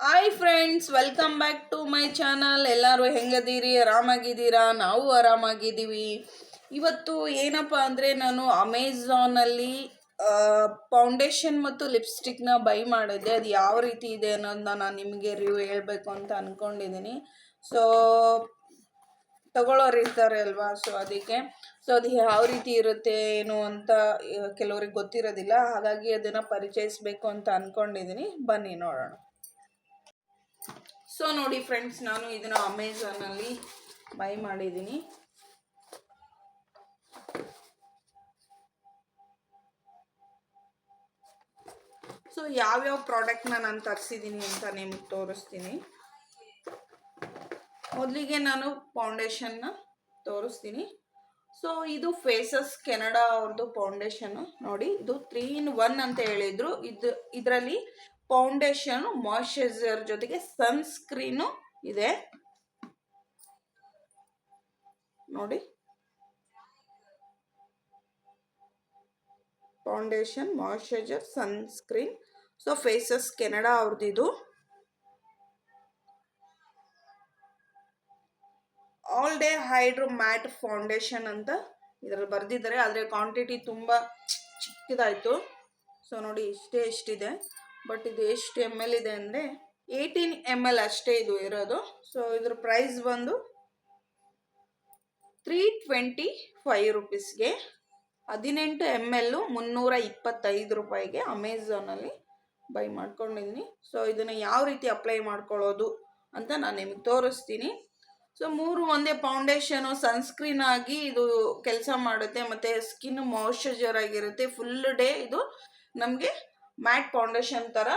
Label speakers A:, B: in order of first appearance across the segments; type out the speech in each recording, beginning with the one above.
A: Hi friends welcome back to my channel ಎಲ್ಲರೂ ಹೆಂಗದೀರಿ? ಆರಾಮಾಗಿದ್ದೀರಾ? ನಾವು ಆರಾಮಾಗಿದ್ದೀವಿ. ಇವತ್ತು ಏನಪ್ಪ ಅಂದರೆ ನಾನು ಅಮೆಝಾನಲ್ಲಿ ಫೌಂಡೇಶನ್ ಮತ್ತು ಲಿಪ್ಸ್ಟಿಕ್ನ ಬೈ ಮಾಡಿದ್ದೆ. ಅದು ಯಾವ ರೀತಿ ಇದೆ ಅನ್ನೋದನ್ನ ನಾನು ನಿಮಗೆ ರಿವ್ಯೂ ಹೇಳಬೇಕು ಅಂತ ಅಂದ್ಕೊಂಡಿದ್ದೀನಿ ಸೊ ತಗೊಳ್ಳೋರು ಇರ್ತಾರೆ ಅಲ್ವಾ? ಸೊ ಅದಕ್ಕೆ. ಸೊ ಅದು ಯಾವ ರೀತಿ ಇರುತ್ತೆ, ಏನು ಅಂತ ಕೆಲವರಿಗೆ ಗೊತ್ತಿರೋದಿಲ್ಲ. ಹಾಗಾಗಿ ಅದನ್ನು ಪರಿಚಯಿಸಬೇಕು ಅಂತ ಅಂದ್ಕೊಂಡಿದ್ದೀನಿ ಬನ್ನಿ ನೋಡೋಣ. ಸೊ ನೋಡಿ ಫ್ರೆಂಡ್ಸ್ ನಾನು ಇದನ್ನು ಅಮೆಝಾನಲ್ಲಿ ಬೈ ಮಾಡಿದ್ದೀನಿ. ಸೊ ಯಾವ್ಯಾವ ಪ್ರಾಡಕ್ಟ್ನ ನಾನು ತರಿಸಿದ್ದೀನಿ ಅಂತ ನಿಮಗೆ ತೋರಿಸ್ತೀನಿ. ಮೊದಲಿಗೆ ನಾನು ಫೌಂಡೇಶನ್ನ ತೋರಿಸ್ತೀನಿ. ಸೊ ಇದು ಫೇಸಸ್ ಕೆನಡಾ ಅವ್ರದ್ದು ಫೌಂಡೇಶನ್ ನೋಡಿ, ಇದು ತ್ರೀ ಇನ್ ಒನ್ ಅಂತ ಹೇಳಿದ್ರು. ಇದು, ಇದರಲ್ಲಿ ಫೌಂಡೇಶನ್ ಮಾಯಶ್ಚರೈಸರ್ ಜೊತೆಗೆ ಸನ್ಸ್ಕ್ರೀನು ಇದೆ. ನೋಡಿ. Foundation, moisturiser, sunscreen. So, faces Canada ಅವ್ರದ್ದು. All day hydro matte foundation ಅಂತ ಇದರಲ್ಲಿ ಬರೆದಿದ್ದಾರೆ. ಆದರೆ ಕ್ವಾಂಟಿಟಿ ತುಂಬ ಚಿಕ್ಕದಾಯಿತು. ಸೊ, ನೋಡಿ, ಇಷ್ಟೇ ಎಷ್ಟಿದೆ ಬಟ್ ಇದು ಎಷ್ಟು ಎಂ ಎಲ್ ಇದೆ ಅಂದರೆ ಏಯ್ಟೀನ್ ಎಂ ಎಲ್ ಅಷ್ಟೇ ಇದು ಇರೋದು. ಸೊ ಇದ್ರ ಪ್ರೈಸ್ ಬಂದು ತ್ರೀ ಟ್ವೆಂಟಿ ಫೈವ್ ರುಪೀಸ್ಗೆ ಹದಿನೆಂಟು ಎಂ ಎಲ್ಲು ಮುನ್ನೂರ ಇಪ್ಪತ್ತೈದು ರೂಪಾಯಿಗೆ ಅಮೆಝಾನಲ್ಲಿ ಬೈ ಮಾಡ್ಕೊಂಡಿದ್ದೀನಿ ಸೊ ಇದನ್ನು ಯಾವ ರೀತಿ ಅಪ್ಲೈ ಮಾಡ್ಕೊಳ್ಳೋದು ಅಂತ ನಾನು ನಿಮಗೆ ತೋರಿಸ್ತೀನಿ. ಸೊ ಮೂರು ಒಂದೇ ಫೌಂಡೇಶನು ಸನ್ಸ್ಕ್ರೀನ್ ಆಗಿ ಇದು ಕೆಲಸ ಮಾಡುತ್ತೆ. ಮತ್ತು ಸ್ಕಿನ್ ಮಾಯಶ್ಚರೈಸರ್ ಆಗಿರುತ್ತೆ. ಫುಲ್ ಡೇ ಇದು ನಮಗೆ ಮ್ಯಾಟ್ ಫೌಂಡೇಶನ್ ಥರ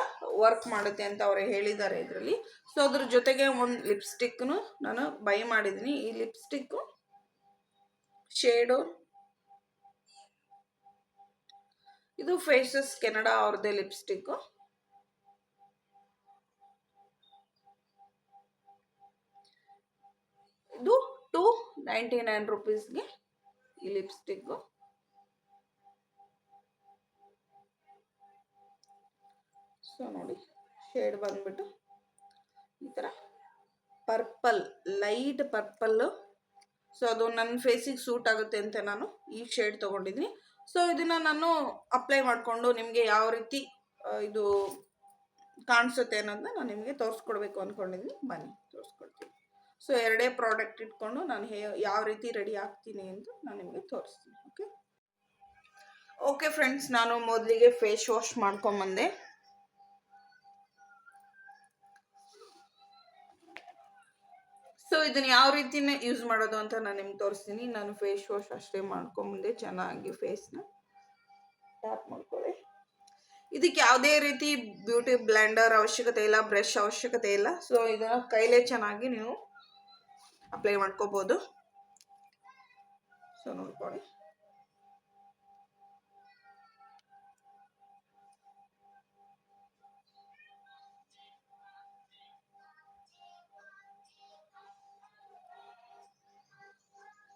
A: ವರ್ಕ್ ಮಾಡುತ್ತೆ ಅಂತ ಅವರು ಹೇಳಿದ್ದಾರೆ ಇದರಲ್ಲಿ. ಸೊ ಅದ್ರ ಜೊತೆಗೆ ಒಂದು ಲಿಪ್ಸ್ಟಿಕ್ನು ನಾನು ಬೈ ಮಾಡಿದ್ದೀನಿ ಈ ಲಿಪ್ಸ್ಟಿಕ್ಕು ಶೇಡು, ಇದು ಫೇಸಸ್ ಕೆನಡಾ ಅವ್ರದ್ದೇ ಲಿಪ್ಸ್ಟಿಕ್ಕು ಇದು ಟು ನೈಂಟಿ ನೈನ್ ರುಪೀಸ್ಗೆ ಈ ಲಿಪ್ಸ್ಟಿಕ್ಕು ಸೊ ನೋಡಿ ಶೇಡ್ ಬಂದ್ಬಿಟ್ಟು ಈ ಥರ ಪರ್ಪಲ್ ಲೈಟ್ ಪರ್ಪಲ್ಲು ಸೊ ಅದು ನನ್ನ ಫೇಸಿಗೆ ಸೂಟ್ ಆಗುತ್ತೆ ಅಂತ ನಾನು ಈ ಶೇಡ್ ತೊಗೊಂಡಿದ್ದೀನಿ. ಸೊ ಇದನ್ನು ನಾನು ಅಪ್ಲೈ ಮಾಡಿಕೊಂಡು ನಿಮಗೆ ಯಾವ ರೀತಿ ಇದು ಕಾಣಿಸುತ್ತೆ ಅನ್ನೋದನ್ನ ನಾನು ನಿಮಗೆ ತೋರಿಸ್ಕೊಡ್ಬೇಕು ಅಂದ್ಕೊಂಡಿದ್ದೀನಿ ಬನ್ನಿ, ತೋರಿಸ್ಕೊಡ್ತೀನಿ. ಸೊ ಎರಡೇ ಪ್ರಾಡಕ್ಟ್ ಇಟ್ಕೊಂಡು ನಾನು ಹೇ, ಯಾವ ರೀತಿ ರೆಡಿ ಆಗ್ತೀನಿ ಅಂತ ನಾನು ನಿಮಗೆ ತೋರಿಸ್ತೀನಿ ಓಕೆ ಓಕೆ ಫ್ರೆಂಡ್ಸ್ ನಾನು ಮೊದಲಿಗೆ ಫೇಸ್ ವಾಶ್ ಮಾಡ್ಕೊಂಬಂದೆ. ಸೊ ಇದನ್ನ ಯಾವ ರೀತಿನೇ ಯೂಸ್ ಮಾಡೋದು ಅಂತ ನಾನು ನಿಮ್ಗೆ ತೋರಿಸ್ತೀನಿ. ನಾನು ಫೇಸ್ ವಾಶ್ ಅಷ್ಟೇ ಮಾಡ್ಕೊಂಬಂದೆ ಚೆನ್ನಾಗಿ ಫೇಸ್ನ ಟ್ಯಾಪ್ ಮಾಡ್ಕೊಳ್ಳಿ. ಇದಕ್ಕೆ ಯಾವುದೇ ರೀತಿ ಬ್ಯೂಟಿ ಬ್ಲೆಂಡರ್ ಅವಶ್ಯಕತೆ ಇಲ್ಲ ಬ್ರಷ್ ಅವಶ್ಯಕತೆ ಇಲ್ಲ. ಸೊ ಇದನ್ನ ಕೈಲೇ ಚೆನ್ನಾಗಿ ನೀವು ಅಪ್ಲೈ ಮಾಡ್ಕೋಬೋದು. ಸೊ ನೋಡ್ಕೊಳ್ಳಿ.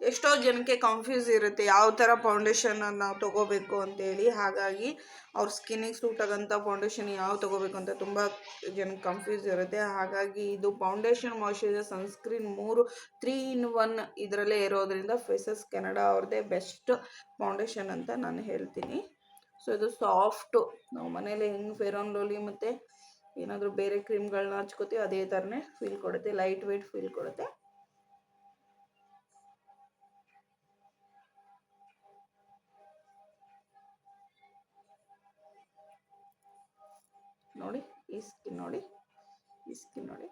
A: ಎಷ್ಟೋ ಜನಕ್ಕೆ ಕನ್ಫ್ಯೂಸ್ ಇರುತ್ತೆ ಯಾವ ಥರ ಫೌಂಡೇಶನ್ ನಾವು ತೊಗೋಬೇಕು ಅಂತೇಳಿ ಹಾಗಾಗಿ ಅವ್ರ ಸ್ಕಿನ್ನಿಗೆ ಸೂಟ್ ಆಗೋಂಥ ಫೌಂಡೇಶನ್ ಯಾವ ತೊಗೋಬೇಕು ಅಂತ ತುಂಬ ಜನಕ್ಕೆ ಕನ್ಫ್ಯೂಸ್ ಇರುತ್ತೆ. ಹಾಗಾಗಿ ಇದು ಫೌಂಡೇಶನ್ ಮಾಯಿಶ್ಚರೈಸರ್ ಸನ್ಸ್ಕ್ರೀನ್ ಮೂರು ತ್ರೀ ಇನ್ ಒನ್ ಇದರಲ್ಲೇ ಇರೋದ್ರಿಂದ ಫೇಸಸ್ ಕೆನಡಾ ಅವ್ರದ್ದೇ ಬೆಸ್ಟ್ ಫೌಂಡೇಶನ್ ಅಂತ ನಾನು ಹೇಳ್ತೀನಿ. ಸೊ ಇದು ಸಾಫ್ಟು ನಾವು ಮನೇಲಿ ಹೆಂಗೆ ಫೇರೋನ್ ಲೋಲಿ ಮತ್ತು ಏನಾದರೂ ಬೇರೆ ಕ್ರೀಮ್ಗಳನ್ನ ಹಚ್ಕೋತೀವಿ ಅದೇ ಥರನೇ ಫೀಲ್ ಕೊಡುತ್ತೆ ಲೈಟ್ ವೆಯ್ಟ್ ಫೀಲ್ ಕೊಡುತ್ತೆ. ನೋಡಿ ಈ ಸ್ಕಿನ್ ನೋಡಿ ಈ ಸ್ಕಿನ್ ನೋಡಿ.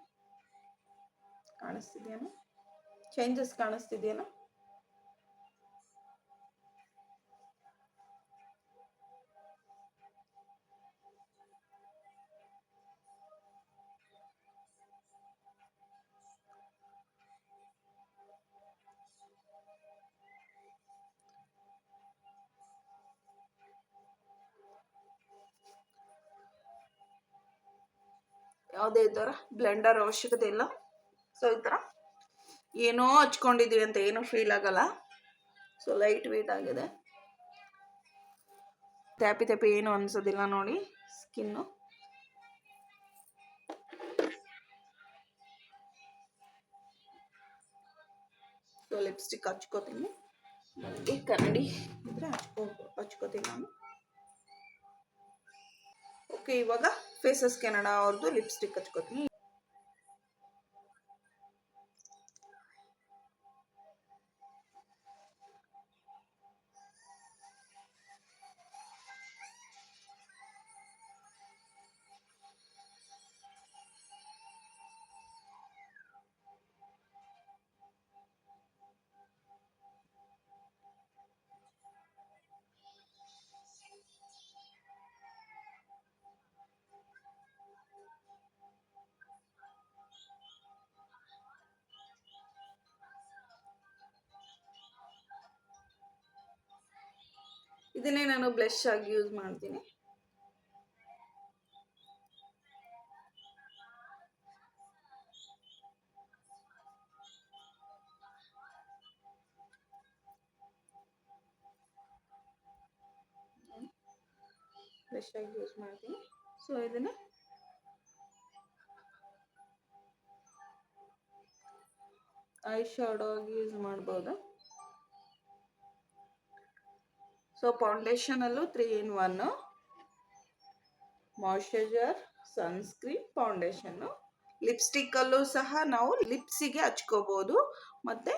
A: ಕಾಣಿಸ್ತಿದೆಯೇನೋ? ಚೇಂಜಸ್ ಕಾಣಿಸ್ತಿದೆಯೇನೋ? ಯಾವುದೇ ಥರ ಬ್ಲೆಂಡರ್ ಅವಶ್ಯಕತೆ ಇಲ್ಲ. ಸೊ ಈ ಥರ ಏನೋ ಹಚ್ಕೊಂಡಿದ್ವಿ ಅಂತ ಏನೂ ಫೀಲ್ ಆಗಲ್ಲ. ಸೊ ಲೈಟ್ ವೇಟ್ ಆಗಿದೆ. ತ್ಯಾಪಿ ತ್ಯಾಪಿ ಏನು ಅನ್ಸೋದಿಲ್ಲ ನೋಡಿ ಸ್ಕಿನ್ನು ಸೊ ಲಿಪ್ಸ್ಟಿಕ್ ಹಚ್ಕೋತೀನಿ. ಈ ಕನ್ನಡಿ ಇದ್ರೆ ಹಚ್ಕೋ ಹಚ್ಕೋತೀನಿ ನಾನು. ಓಕೆ ಇವಾಗ ಫೇಸಸ್ ಕೆನಡಾ ಅವ್ರದ್ದು ಲಿಪ್ಸ್ಟಿಕ್ ಹಚ್ಕೋತೀನಿ. ಇದನ್ನೇ ನಾನು ಬ್ಲಷ್ ಆಗಿ ಯೂಸ್ ಮಾಡ್ತೀನಿ. ಬ್ಲಷ್ ಆಗಿ ಯೂಸ್ ಮಾಡ್ತೀನಿ. ಸೊ ಇದನ್ನ ಐ ಶಾಡೋ ಆಗಿ ಯೂಸ್ ಮಾಡ್ಬೋದು? So ಫೌಂಡೇಶನಲ್ಲೂ three in one moisturiser sunscreen foundation ಲಿಪ್ಸ್ಟಿಕ್ಕಲ್ಲೂ ಸಹ ನಾವು ಲಿಪ್ಸಿಗೆ ಹಚ್ಕೋಬೋದು. ಮತ್ತು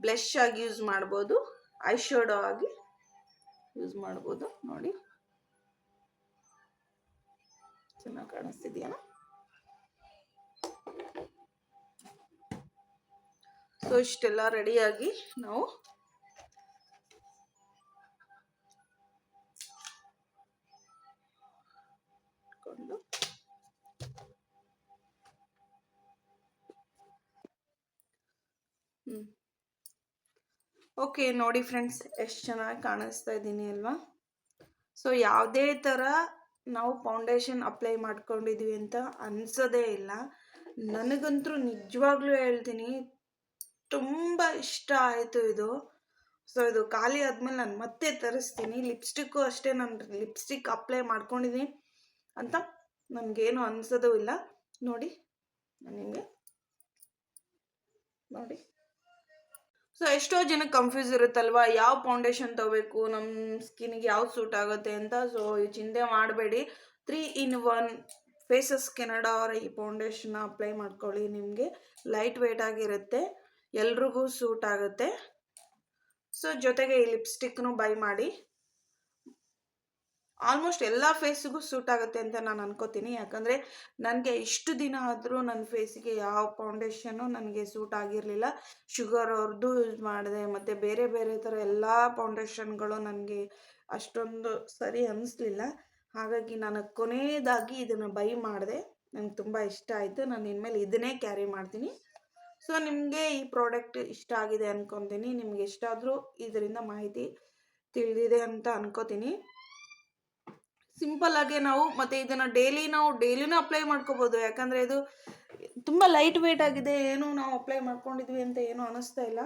A: ಬ್ಲಷ್ ಆಗಿ ಯೂಸ್ ಮಾಡ್ಬೋದು. ಐ ಶೋಡೋ ಆಗಿ ಯೂಸ್ ಮಾಡ್ಬೋದು. ನೋಡಿ. ಚೆನ್ನಾಗಿ ಕಾಣಿಸ್ತಿದೆಯಲ್ಲ ಸೊ ಇಷ್ಟೆಲ್ಲ ರೆಡಿಯಾಗಿ ನಾವು ಓಕೆ ನೋಡಿ ಫ್ರೆಂಡ್ಸ್ ಎಷ್ಟು ಚೆನ್ನಾಗಿ ಕಾಣಿಸ್ತಾ ಇದ್ದೀನಿ ಅಲ್ವಾ? ಸೊ ಯಾವುದೇ ಥರ ನಾವು ಫೌಂಡೇಶನ್ ಅಪ್ಲೈ ಮಾಡ್ಕೊಂಡಿದ್ವಿ ಅಂತ ಅನ್ಸೋದೇ ಇಲ್ಲ. ನನಗಂತೂ ನಿಜವಾಗ್ಲೂ ಹೇಳ್ತೀನಿ, ತುಂಬ ಇಷ್ಟ ಆಯಿತು ಇದು. ಸೊ ಇದು ಖಾಲಿ ಆದಮೇಲೆ ನಾನು ಮತ್ತೆ ತರಿಸ್ತೀನಿ. ಲಿಪ್ಸ್ಟಿಕ್ಕು ಅಷ್ಟೇ ನಾನು ಲಿಪ್ಸ್ಟಿಕ್ ಅಪ್ಲೈ ಮಾಡ್ಕೊಂಡಿದ್ದೀನಿ ಅಂತ ನನಗೇನು ಅನ್ಸೋದು ಇಲ್ಲ. ನೋಡಿ, ನಾನು ನಿಮಗೆ ನೋಡಿ. ಸೊ ಎಷ್ಟೋ ಜನಕ್ಕೆ ಕನ್ಫ್ಯೂಸ್ ಇರುತ್ತಲ್ವಾ? ಯಾವ ಫೌಂಡೇಶನ್ ತಗೋಬೇಕು? ನಮ್ಮ ಸ್ಕಿನ್ಗೆ ಯಾವ್ದು ಸೂಟ್ ಆಗುತ್ತೆ ಅಂತ? ಸೊ ಈ ಚಿಂತೆ ಮಾಡಬೇಡಿ. Three in one faces Canada ಅವರ ಈ ಫೌಂಡೇಶನ್ ಅಪ್ಲೈ ಮಾಡ್ಕೊಳ್ಳಿ. ನಿಮಗೆ ಲೈಟ್ ವೆಯ್ಟ್ ಆಗಿರುತ್ತೆ. ಎಲ್ರಿಗೂ ಸೂಟ್ ಆಗುತ್ತೆ. ಸೊ ಜೊತೆಗೆ ಈ ಲಿಪ್ಸ್ಟಿಕ್ನು ಬೈ ಮಾಡಿ. ಆಲ್ಮೋಸ್ಟ್ ಎಲ್ಲ ಫೇಸಿಗೂ ಸೂಟ್ ಆಗುತ್ತೆ ಅಂತ ನಾನು ಅನ್ಕೋತೀನಿ. ಯಾಕಂದರೆ ನನಗೆ ಇಷ್ಟು ದಿನ ಆದರೂ ನನ್ನ ಫೇಸಿಗೆ ಯಾವ ಫೌಂಡೇಶನ್ನು ನನಗೆ ಸೂಟ್ ಆಗಿರಲಿಲ್ಲ. ಶುಗರ್ ಅವ್ರದ್ದು ಯೂಸ್ ಮಾಡಿದೆ, ಮತ್ತು ಬೇರೆ ಬೇರೆ ಥರ ಎಲ್ಲ ಫೌಂಡೇಶನ್ಗಳು ನನಗೆ ಅಷ್ಟೊಂದು ಸರಿ ಅನ್ನಿಸ್ಲಿಲ್ಲ ಹಾಗಾಗಿ ನಾನು ಕೊನೆಯದಾಗಿ ಇದನ್ನು ಬೈ ಮಾಡಿದೆ. ನಂಗೆ ತುಂಬ ಇಷ್ಟ ಆಯಿತು. ನಾನು ಇನ್ಮೇಲೆ ಇದನ್ನೇ ಕ್ಯಾರಿ ಮಾಡ್ತೀನಿ. ಸೊ, ನಿಮಗೆ ಈ ಪ್ರಾಡಕ್ಟ್ ಇಷ್ಟ ಆಗಿದೆ ಅನ್ಕೊತೀನಿ. ನಿಮ್ಗೆ ಎಷ್ಟಾದರೂ ಇದರಿಂದ ಮಾಹಿತಿ ತಿಳಿದಿದೆ ಅಂತ ಅನ್ಕೋತೀನಿ. ಸಿಂಪಲ್ ಆಗಿ ನಾವು ಮತ್ತೆ ಇದನ್ನ ಡೈಲಿ ನಾವು ಡೈಲಿನೂ ಅಪ್ಲೈ ಮಾಡ್ಕೋಬಹುದು ಯಾಕಂದ್ರೆ ಇದು ತುಂಬಾ ಲೈಟ್ ವೇಟ್ ಆಗಿದೆ. ಏನು ನಾವು ಅಪ್ಲೈ ಮಾಡ್ಕೊಂಡಿದ್ವಿ ಅಂತ ಏನು ಅನಿಸ್ತಾ ಇಲ್ಲ.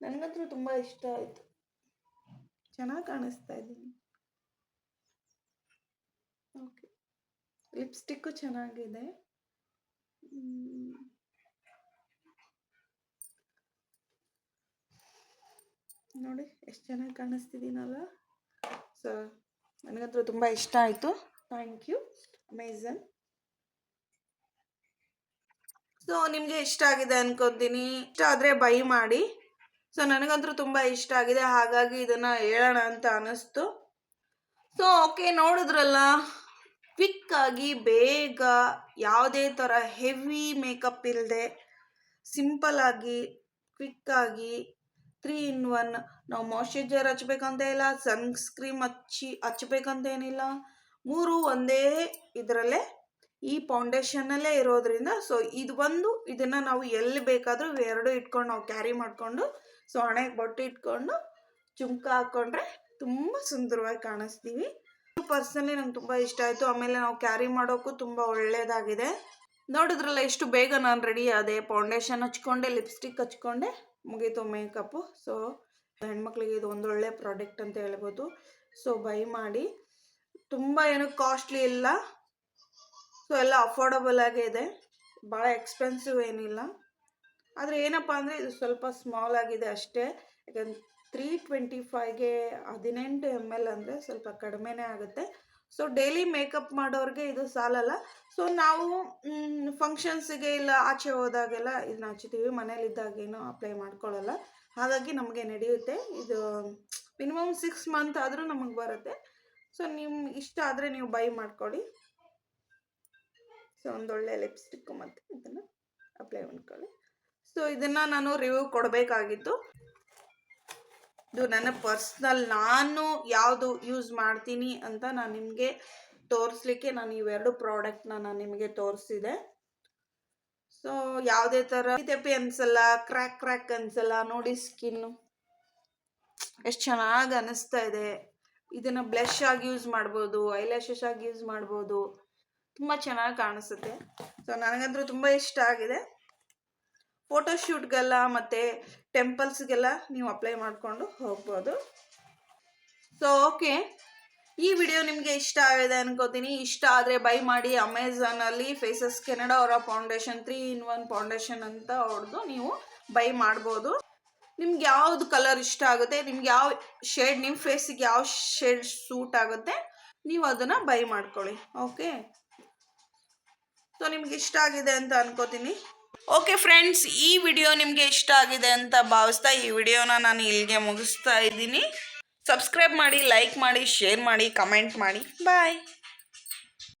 A: ನನಗಂತೂ ತುಂಬಾ ಇಷ್ಟ ಆಯ್ತು. ಚೆನ್ನಾಗಿ ಕಾಣಿಸ್ತಾ ಇದ್ದೀನಿ ಓಕೆ ಲಿಪ್ಸ್ಟಿಕ್ಕು ಚೆನ್ನಾಗಿದೆ. ನೋಡಿ, ಎಷ್ಟು ಚೆನ್ನಾಗಿ ಕಾಣಿಸ್ತಿದ್ದೀನಲ್ಲ ಸೊ ನನಗಂತೂ ತುಂಬ ಇಷ್ಟ ಆಯಿತು. ಥ್ಯಾಂಕ್ ಯು ಅಮೇಝನ್ ಸೊ ನಿಮಗೆ ಇಷ್ಟ ಆಗಿದೆ ಅನ್ಕೊತೀನಿ. ಇಷ್ಟ ಆದರೆ ಬೈ ಮಾಡಿ. ಸೊ ನನಗಂತೂ ತುಂಬ ಇಷ್ಟ ಆಗಿದೆ. ಹಾಗಾಗಿ ಇದನ್ನು ಹೇಳೋಣ ಅಂತ ಅನ್ನಿಸ್ತು. ಸೊ ಓಕೆ ನೋಡಿದ್ರಲ್ಲ? ಕ್ವಿಕ್ ಆಗಿ, ಬೇಗ, ಯಾವುದೇ ಥರ ಹೆವಿ ಮೇಕಪ್ ಇಲ್ಲದೆ ಸಿಂಪಲ್ ಆಗಿ ಕ್ವಿಕ್ ಆಗಿ ತ್ರೀ ಇನ್ ಒನ್ ನಾವು ಮಾಯಶ್ಚರೈಸರ್ ಹಚ್ಬೇಕಂತ ಇಲ್ಲ ಸನ್ಸ್ಕ್ರೀಮ್ ಹಚ್ಚಿ, ಹಚ್ಬೇಕಂತ ಏನಿಲ್ಲ. ಮೂರು ಒಂದೇ ಇದರಲ್ಲೇ ಈ ಫೌಂಡೇಶನಲ್ಲೇ ಇರೋದ್ರಿಂದ ಸೊ ಇದು ಬಂದು ಇದನ್ನು ನಾವು ಎಲ್ಲಿ ಬೇಕಾದರೂ ಎರಡು ಇಟ್ಕೊಂಡು ನಾವು ಕ್ಯಾರಿ ಮಾಡಿಕೊಂಡು ಸೊ ಹಣೆಗೆ ಬೊಟ್ಟು ಇಟ್ಕೊಂಡು, ಚುಮ್ಕ ಹಾಕ್ಕೊಂಡ್ರೆ ತುಂಬ ಸುಂದರವಾಗಿ ಕಾಣಿಸ್ತೀವಿ. ಪರ್ಸನಲಿ ನಂಗೆ ತುಂಬ ಇಷ್ಟ ಆಯಿತು. ಆಮೇಲೆ ನಾವು ಕ್ಯಾರಿ ಮಾಡೋಕ್ಕೂ ತುಂಬ ಒಳ್ಳೆಯದಾಗಿದೆ ನೋಡಿದ್ರಲ್ಲ ಎಷ್ಟು ಬೇಗ ನಾನು ರೆಡಿ ಆದೆ? ಫೌಂಡೇಶನ್ ಹಚ್ಕೊಂಡೆ ಲಿಪ್ಸ್ಟಿಕ್ ಹಚ್ಕೊಂಡೆ. ಮುಗೀತು ಮೇಕಪ್ಪು ಸೊ ಹೆಣ್ಮಕ್ಳಿಗೆ ಇದು ಒಂದೊಳ್ಳೆ ಪ್ರಾಡಕ್ಟ್ ಅಂತ ಹೇಳ್ಬೋದು. ಸೊ ಬೈ ಮಾಡಿ. ತುಂಬ ಏನು ಕಾಸ್ಟ್ಲಿ ಇಲ್ಲ. ಸೊ ಎಲ್ಲ ಅಫೋರ್ಡಬಲ್ ಆಗೇ ಇದೆ. ಭಾಳ ಎಕ್ಸ್ಪೆನ್ಸಿವ್ ಏನಿಲ್ಲ. ಆದರೆ ಏನಪ್ಪ ಅಂದರೆ ಇದು ಸ್ವಲ್ಪ ಸ್ಮಾಲ್ ಆಗಿದೆ ಅಷ್ಟೇ. ಯಾಕಂದ್ರೆ ತ್ರೀ ಟ್ವೆಂಟಿ ಫೈವ್ಗೆ ಹದಿನೆಂಟು ಎಂ ಎಲ್ ಅಂದರೆ ಸ್ವಲ್ಪ ಕಡಿಮೆನೇ ಆಗುತ್ತೆ. ಸೊ ಡೈಲಿ ಮೇಕಪ್ ಮಾಡೋರಿಗೆ ಇದು ಸಾಲಲ್ಲ. ಸೊ ನಾವು ಫಂಕ್ಷನ್ಸಿಗೆ ಇಲ್ಲ, ಆಚೆ ಹೋದಾಗೆಲ್ಲ ಇದನ್ನ ಹಚ್ತೀವಿ ಮನೇಲಿದ್ದಾಗೇನು ಅಪ್ಲೈ ಮಾಡ್ಕೊಳ್ಳಲ್ಲ ಹಾಗಾಗಿ ನಮಗೆ ನಡೆಯುತ್ತೆ. ಇದು ಮಿನಿಮಮ್ ಸಿಕ್ಸ್ ಮಂತ್ ಆದರೂ ನಮಗೆ ಬರುತ್ತೆ. ಸೊ ನಿಮ್ಮ ಇಷ್ಟ ಆದರೆ ನೀವು ಬೈ ಮಾಡ್ಕೊಳ್ಳಿ ಸೊ ಒಂದೊಳ್ಳೆ ಲಿಪ್ಸ್ಟಿಕ್ ಮತ್ತು ಇದನ್ನು ಅಪ್ಲೈ ಮಾಡ್ಕೊಳ್ಳಿ. ಸೊ ಇದನ್ನು ನಾನು ರಿವ್ಯೂ ಕೊಡಬೇಕಾಗಿತ್ತು. ಇದು ನನ್ನ ಪರ್ಸ್ನಲ್, ನಾನು ಯಾವುದು ಯೂಸ್ ಮಾಡ್ತೀನಿ ಅಂತ ನಾನು ನಿಮಗೆ ತೋರಿಸ್ಲಿಕ್ಕೆ ನಾನು ಇವೆರಡು ಪ್ರಾಡಕ್ಟ್ನ ನಾನು ನಿಮಗೆ ತೋರಿಸಿದೆ. ಸೊ ಯಾವುದೇ ಥರ ತೆಪ್ಪಿ ಅನ್ಸಲ್ಲ ಕ್ರ್ಯಾಕ್ ಕ್ರ್ಯಾಕ್ ಅನ್ಸಲ್ಲ, ನೋಡಿ ಸ್ಕಿನ್ನು ಎಷ್ಟು ಚೆನ್ನಾಗಿ ಅನಿಸ್ತಾ ಇದೆ. ಇದನ್ನು ಬ್ಲಷ್ ಆಗಿ ಯೂಸ್ ಮಾಡ್ಬೋದು ಐಲ್ಯಾಶಸ್ ಆಗಿ ಯೂಸ್ ಮಾಡ್ಬೋದು. ತುಂಬ ಚೆನ್ನಾಗಿ ಕಾಣಿಸುತ್ತೆ. ಸೊ ನನಗಂತೂ ತುಂಬ ಇಷ್ಟ ಆಗಿದೆ. ಫೋಟೋಶೂಟ್ಗೆಲ್ಲ ಮತ್ತು ಟೆಂಪಲ್ಸ್ಗೆಲ್ಲ ನೀವು ಅಪ್ಲೈ ಮಾಡಿಕೊಂಡು ಹೋಗ್ಬೋದು. ಸೊ ಓಕೆ ಈ ವಿಡಿಯೋ ನಿಮಗೆ ಇಷ್ಟ ಆಗಿದೆ ಅನ್ಕೋತೀನಿ. ಇಷ್ಟ ಆದರೆ ಬೈ ಮಾಡಿ ಅಮೆಝಾನಲ್ಲಿ ಫೇಸಸ್ ಕೆನಡಾ ಅವರ foundation three in one foundation ಅಂತ ಹೊಡೆದು ನೀವು ಬೈ ಮಾಡ್ಬೋದು. ನಿಮ್ಗೆ ಯಾವ್ದು ಕಲರ್ ಇಷ್ಟ ಆಗುತ್ತೆ, ನಿಮ್ಗೆ ಯಾವ ಶೇಡ್ ನಿಮ್ಮ ಫೇಸಿಗೆ ಯಾವ ಶೇಡ್ ಸೂಟ್ ಆಗುತ್ತೆ, ನೀವು ಅದನ್ನು ಬೈ ಮಾಡ್ಕೊಳ್ಳಿ. ಓಕೆ ಸೊ ನಿಮ್ಗೆ ಇಷ್ಟ ಆಗಿದೆ ಅಂತ ಅನ್ಕೋತೀನಿ. ಓಕೆ ಫ್ರೆಂಡ್ಸ್ ಈ ವಿಡಿಯೋ ನಿಮಗೆ ಇಷ್ಟ ಆಗಿದೆ ಅಂತ ಭಾವಿಸ್ತಾ ಈ ವಿಡಿಯೋನ ನಾನು ಇಲ್ಲಿಗೆ ಮುಗಿಸ್ತಾ ಇದ್ದೀನಿ. ಸಬ್ಸ್ಕ್ರೈಬ್ ಮಾಡಿ ಲೈಕ್ ಮಾಡಿ ಶೇರ್ ಮಾಡಿ ಕಮೆಂಟ್ ಮಾಡಿ. ಬಾಯ್